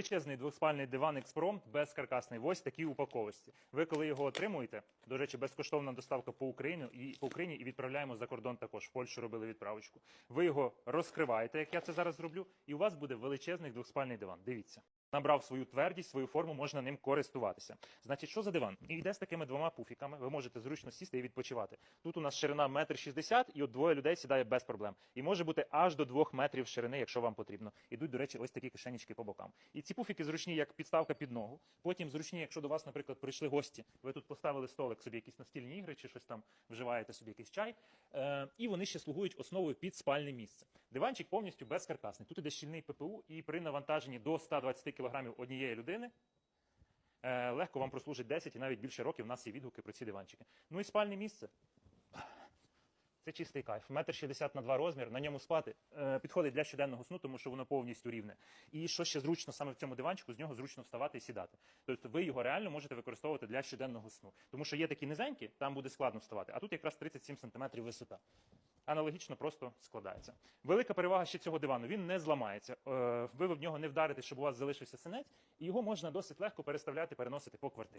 величезний двоспальний диван Експром безкаркасний. Ось такій упаковості. Ви коли його отримуєте, до речі, безкоштовна доставка по Україні і по Україні і відправляємо за кордон також. В Польщу робили відправочку. Ви його розкриваєте, як я це зараз зроблю, і у вас буде величезний двоспальний диван. Дивіться. Набрав свою твердість, свою форму, можна ним користуватися. Значить, що за диван? І йде з такими двома пуфіками. Ви можете зручно сісти і відпочивати. Тут у нас ширина метр шістдесят, і от двоє людей сідає без проблем. І може бути аж до двох метрів ширини, якщо вам потрібно. Ідуть, до речі, ось такі кишенечки по бокам. І ці пуфіки зручні як підставка під ногу. Потім зручні, якщо до вас, наприклад, прийшли гості. Ви тут поставили столик собі якісь настільні ігри чи щось там вживаєте собі якийсь чай. Е, і вони ще слугують основою під спальне місце. Диванчик повністю безкаркасний. Тут іде щільний ППУ, і при навантаженні до 120 кг однієї людини е, легко вам прослужить 10 і навіть більше років. У нас є відгуки про ці диванчики. Ну і спальне місце. Це чистий кайф. Метр шістдесят на два розмір. На ньому спати е, підходить для щоденного сну, тому що воно повністю рівне. І що ще зручно саме в цьому диванчику, з нього зручно вставати і сідати. Тобто ви його реально можете використовувати для щоденного сну. Тому що є такі низенькі, там буде складно вставати. А тут якраз 37 см висота. Аналогічно просто складається. Велика перевага ще цього дивану. Він не зламається. Е, ви в нього не вдарите, щоб у вас залишився синець, і його можна досить легко переставляти, переносити по квартирі.